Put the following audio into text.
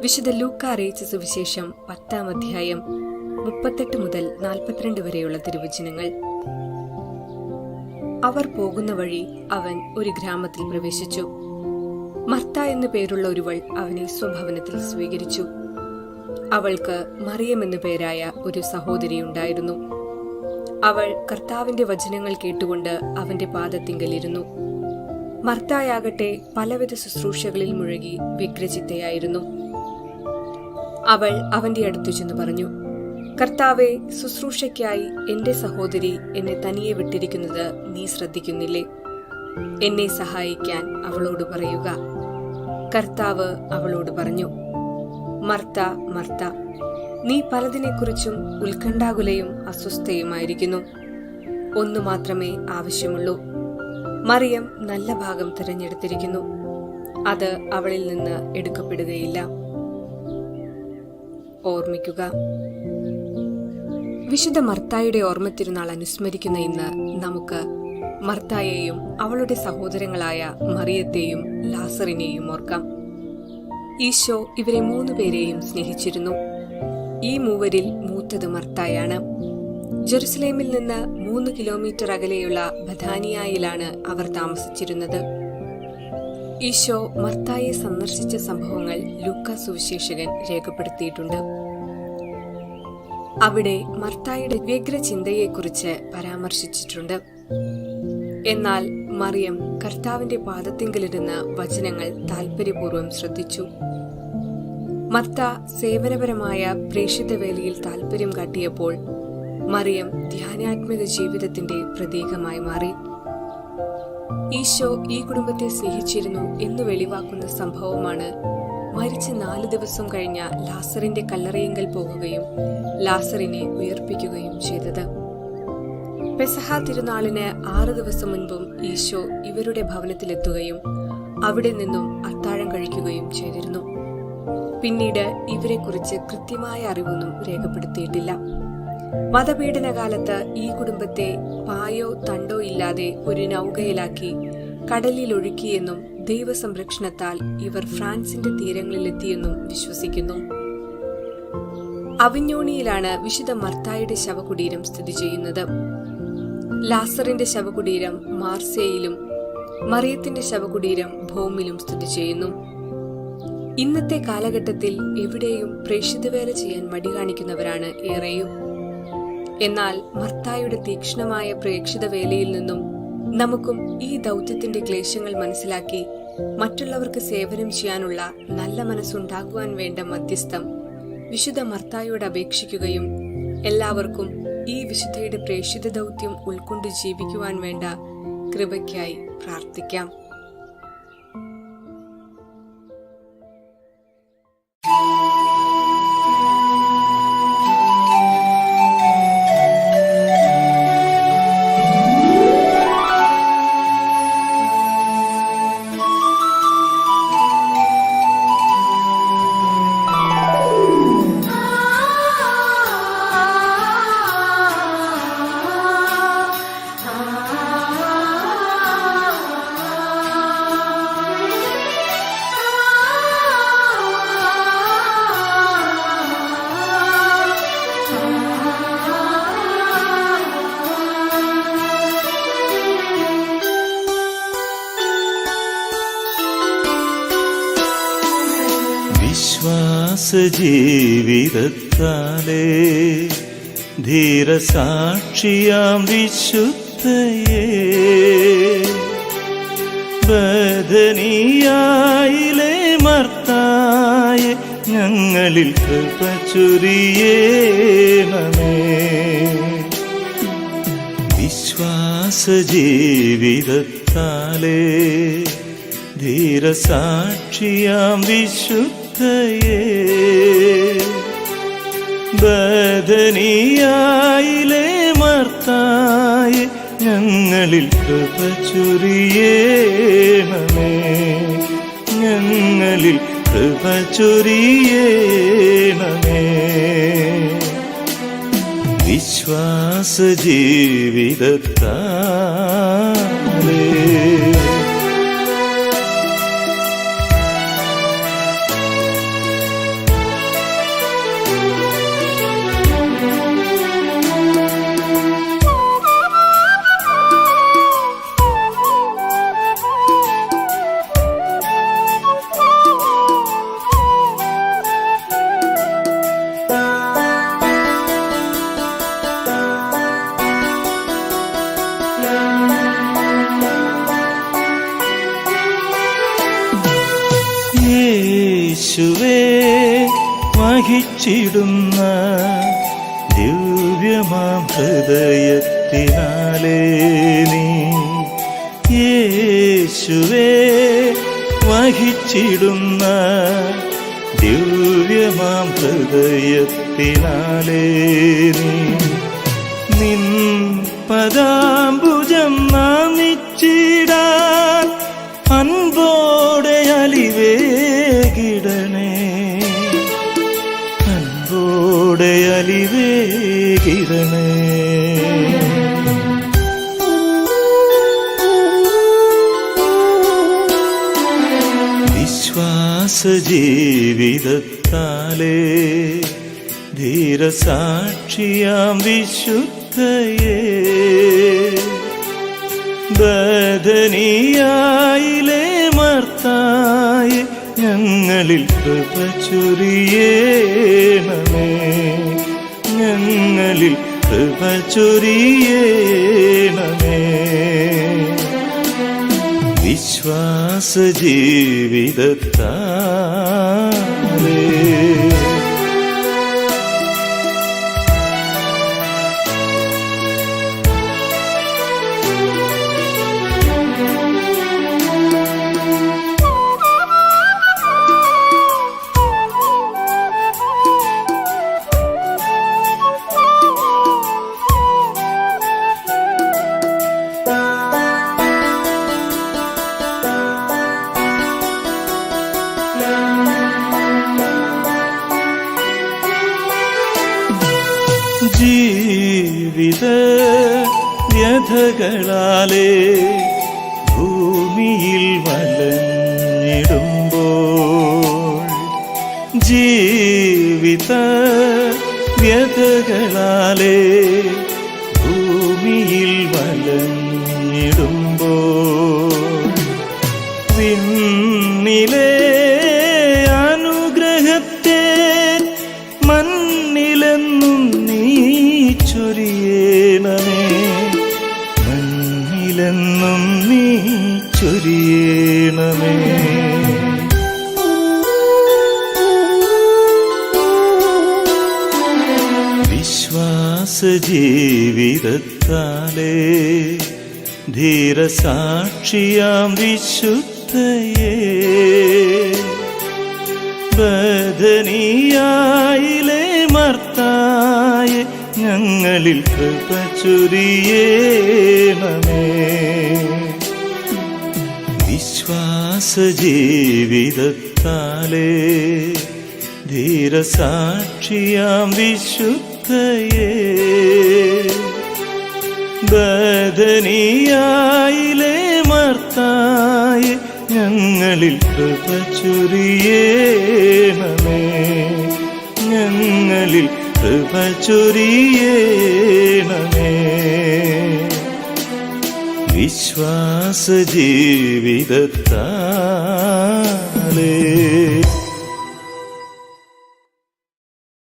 വിശുദ്ധ ലൂക്ക അറിയിച്ച സുവിശേഷം പത്താം അധ്യായം മുപ്പത്തെട്ട് മുതൽ നാൽപ്പത്തിരണ്ട് വരെയുള്ള തിരുവചനങ്ങൾ. അവർ പോകുന്ന വഴി അവൻ ഒരു ഗ്രാമത്തിൽ പ്രവേശിച്ചു. മർത്ത എന്നു പേരുള്ള ഒരുവൾ അവനെ സ്വഭവനത്തിൽ സ്വീകരിച്ചു. അവൾക്ക് മറിയം എന്നു പേരായ ഒരു സഹോദരി ഉണ്ടായിരുന്നു. അവൾ കർത്താവിന്റെ വചനങ്ങൾ കേട്ടുകൊണ്ട് അവന്റെ പാദത്തിങ്കലിരുന്നു. മർത്തായാകട്ടെ പലവിധ ശുശ്രൂഷകളിൽ മുഴുകി വ്യഗ്രചിത്തയായിരുന്നു അവൾ അവന്റെ അടുത്തു ചെന്ന് പറഞ്ഞു കർത്താവെ ശുശ്രൂഷയ്ക്കായി എന്റെ സഹോദരി എന്നെ തനിയെ വിട്ടിരിക്കുന്നത് നീ ശ്രദ്ധിക്കുന്നില്ലേ? എന്നെ സഹായിക്കാൻ അവളോട് പറയുക. കർത്താവ് അവളോട് പറഞ്ഞു മർത്ത മർത്ത നീ പലതിനെക്കുറിച്ചും ഉത്കണ്ഠാകുലയും അസ്വസ്ഥയുമായിരിക്കുന്നു. ഒന്നു മാത്രമേ ആവശ്യമുള്ളൂ. മറിയം നല്ല ഭാഗം തിരഞ്ഞെടുത്തിരിക്കുന്നു. അത് അവളിൽ നിന്ന് എടുക്കപ്പെടുകയില്ല. ഓർമ്മിക്കുക. വിശുദ്ധ മർത്തായുടെ ഓർമ്മത്തിരുന്നാൾ അനുസ്മരിക്കുന്ന ഇന്ന് നമുക്ക് മർത്തായെയും അവളുടെ സഹോദരങ്ങളായ മറിയത്തെയും ലാസറിനെയും ഓർക്കാം. ഈശോ ഇവരെ മൂന്നു പേരെയും സ്നേഹിച്ചിരുന്നു. ഈ മൂവരിൽ മൂത്തത് മർത്തായാണ്. ജെറുസലേമിൽ നിന്ന് മൂന്ന് കിലോമീറ്റർ അകലെയുള്ള ബഥാനിയായിലാണ് അവർ താമസിച്ചിരുന്നത്. ഈശോ മർത്തായെ സന്ദർശിച്ച സംഭവങ്ങൾ ലൂക്ക സുവിശേഷകൻ രേഖപ്പെടുത്തിയിട്ടുണ്ട്. അവിടെ മർത്തായുടെ വ്യഗ്ര ചിന്തയെക്കുറിച്ച് പരാമർശിച്ചിട്ടുണ്ട്. എന്നാൽ മറിയം കർത്താവിന്റെ പാദത്തിങ്കലിരുന്ന് വചനങ്ങൾ താൽപര്യപൂർവം ശ്രദ്ധിച്ചു. മർത്ത സേവനപരമായ പ്രേക്ഷിത വേലയിൽ താൽപര്യം കാട്ടിയപ്പോൾ മറിയം ധ്യാനാത്മിക ജീവിതത്തിന്റെ പ്രതീകമായി മാറി. ഈശോ ഈ കുടുംബത്തെ സ്നേഹിച്ചിരുന്നു എന്ന് വെളിവാക്കുന്ന സംഭവമാണ്. മരിച്ച് നാല് ദിവസം കഴിഞ്ഞ ലാസറിന്റെ കല്ലറയെങ്കൽ പോകുകയും ലാസറിനെ ഉയർപ്പിക്കുകയും ചെയ്തത്. പെസഹ തിരുനാളിന് ആറ് ദിവസം മുൻപും ഈശോ ഇവരുടെ ഭവനത്തിലെത്തുകയും അവിടെ നിന്നും അത്താഴം കഴിക്കുകയും ചെയ്തിരുന്നു. പിന്നീട് ഇവരെക്കുറിച്ച് കൃത്യമായ അറിവൊന്നും രേഖപ്പെടുത്തിയിട്ടില്ല. മതപീഡന കാലത്ത് ഈ കുടുംബത്തെ പായോ തണ്ടോ ഇല്ലാതെ ഒരു നൗകയിലാക്കി കടലിൽ ഒഴുക്കിയെന്നും ദൈവസംരക്ഷണത്താൽ ഇവർ ഫ്രാൻസിന്റെ തീരങ്ങളിലെത്തിയെന്നും വിശ്വസിക്കുന്നു. അവിഞ്ഞോണിയിലാണ് വിശുദ്ധ മർത്തായുടെ ശവകുടീരം സ്ഥിതി ചെയ്യുന്നത്. ലാസറിന്റെ ശവകുടീരം മാർസേയിലും മറിയത്തിന്റെ ശവകുടീരം ഭൂമിയിലും സ്ഥിതി ചെയ്യുന്നു. ഇന്നത്തെ കാലഘട്ടത്തിൽ എവിടെയും പ്രേക്ഷിതവേല ചെയ്യാൻ മടി കാണിക്കുന്നവരാണ് ഏറെയും. എന്നാൽ മർത്തായുടെ തീക്ഷ്ണമായ പ്രേക്ഷിത വേലയിൽ നിന്നും നമുക്കും ഈ ദൗത്യത്തിന്റെ ക്ലേശങ്ങൾ മനസ്സിലാക്കി മറ്റുള്ളവർക്ക് സേവനം ചെയ്യാനുള്ള നല്ല മനസ്സുണ്ടാകുവാൻ വേണ്ട മധ്യസ്ഥം വിശുദ്ധ മർത്തായോട് അപേക്ഷിക്കുകയും എല്ലാവർക്കും ഈ വിശുദ്ധയുടെ പ്രേക്ഷിത ദൗത്യം ഉൾക്കൊണ്ട് ജീവിക്കുവാൻ വേണ്ട കൃപയ്ക്കായി പ്രാർത്ഥിക്കാം. വിശ്വാസജീവിതത്താലേ ധീരസാക്ഷിയാം വിശുദ്ധയേ. ബദനിയായിലെ മർത്തായ ഞങ്ങളിൽ കൃപ ചൊരിയേണമേ. വിശ്വാസജീവിതത്താലേ ധീരസാക്ഷിയാം വിശുദ്ധയേ ബദനിയായിലെ മർത്തായ ഞങ്ങളിൽ കൃപ ഞങ്ങളിൽ കൃപ വിശ്വാസ ജീവിതത്താലേ യേശുവേ വഹിച്ചിടുന്ന ദിവ്യമാം ഹൃദയത്തിനാലേ നീ. യേശുവേ വഹിച്ചിടുന്ന ദിവ്യമാം ഹൃദയത്തിനാലേ നീ. നിൻ പദാംബുജം നാമിച്ചിടാൻ അലിവേകിടണേ വിശ്വാസ ജീവിതത്താലേ ധീരസാക്ഷിയാം വിശുദ്ധയേ. ബദനിയായിലെ മർത്തായി ഞങ്ങളിൽ കൃപ ചൊരിയേണമേ. ഞങ്ങളിൽ കൃപ ചൊരിയേണമേ. വിശ്വാസ ജീവിതത്താലേ വ്യഥകളാലേ ഭൂമിയിൽ വലഞ്ഞിടുമ്പോൾ ജീവിത വ്യഥകളാലേ ചൊരിയേണമേ. വിശ്വാസ ജീവിതത്താലേ ധീരസാക്ഷിയാം വിശുദ്ധയേ. ബദനിയായിലെ മർത്തായ ഞങ്ങളിൽ കൃപ ചൊരിയേണമേ. വിശ്വാസ ജീവിതത്താലേ ധീരസാക്ഷിയാം വിശുദ്ധയേ. ബദനിയായിലെ മർത്തായ ഞങ്ങളിൽ കൃപ ഞങ്ങളിൽ കൃപ ചൊരിയേണമേ. വിശ്വാസ ജീവിതത്താലേ